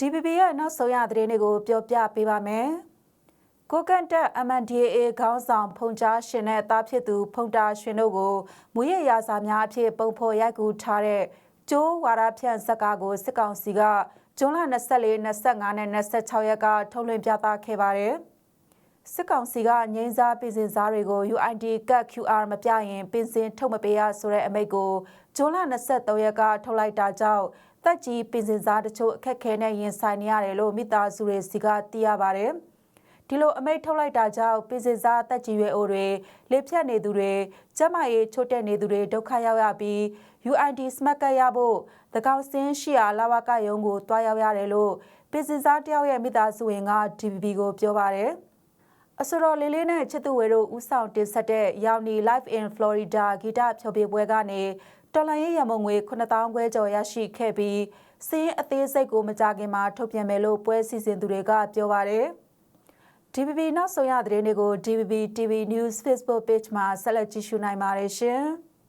DPP ရဲ့နောက်ဆုံးရသတင်းတွေကိုပြောပြပေးပါမယ်။ကိုကန့်တက် MNDAA ခေါင်းဆောင်ဖုန်ကြားရှင်နဲ့တားဖြစ်သူဖုန်တာရှင်တို့ကိုမူရရာစာများအဖြစ်ပုံဖော်ရိုက်ကူထားတဲ့ကျိုးဝါရဖြန့်ဇက်ကားကိုစစ်ကောင်စီကဇွန်လ24 25နဲ့26ရက်ကထုတ်လွှင့်ပြသခဲ့ပါတယ်။ စစ်ကောင်စီကငိမ့်စားပြည်စင်စားတွေကို UID ကတ် QR မပြရင်ပင်စင်ထုတ်မပေးရဆိုတဲ့အမိန့်ကိုဇွန်လ23ရက်ကထုတ်လိုက်တာကြောင့်တက်ကြီးပင်စင်စားတချို့အခက်ခဲနဲ့ရင်ဆိုင်နေရတယ်လို့မိသားစုတွေစီကသိရပါတယ်။ဒီလိုအမိတ်ထုတ်လိုက်တာကြောင့်ပြည်စင်စားတက်ကြီးရွယ်အိုတွေလေဖြတ်နေသူတွေကျမရေးချို့တက်နေသူတွေဒုက္ခရောက်ရပြီး UID စမတ်ကရဖို့တကောင်စင်းရှိရာလာဝကယုံကိုတွားရောက်ရတယ်လို့ပြည်စင်စားတယောက်ရဲ့မိသားစုဝင်က DPP ကိုပြောပါတယ်။ အဆိုတော်လေးလေးနဲ့ချစ်သူဝေတို့ဥဆောင်တင်ဆက်တဲ့ရောင်နီ Live in Florida ဂီတဖျော်ဖြေပွဲကနေတော်လန်ရေးရမုံငွေ9000ခွဲကျော်ရရှိခဲ့ပြီးစင်းအသေးစိတ်ကိုမကြခင်မှာထုတ်ပြန်မယ်လို့ပွဲစီစဉ်သူတွေကပြောပါတယ်။ DPP နောက်ဆုံးရသတင်းတွေကို DPP TV News Facebook Page မှာဆက်လက်ကြည့်ရှုနိုင်ပါတယ်ရှင်။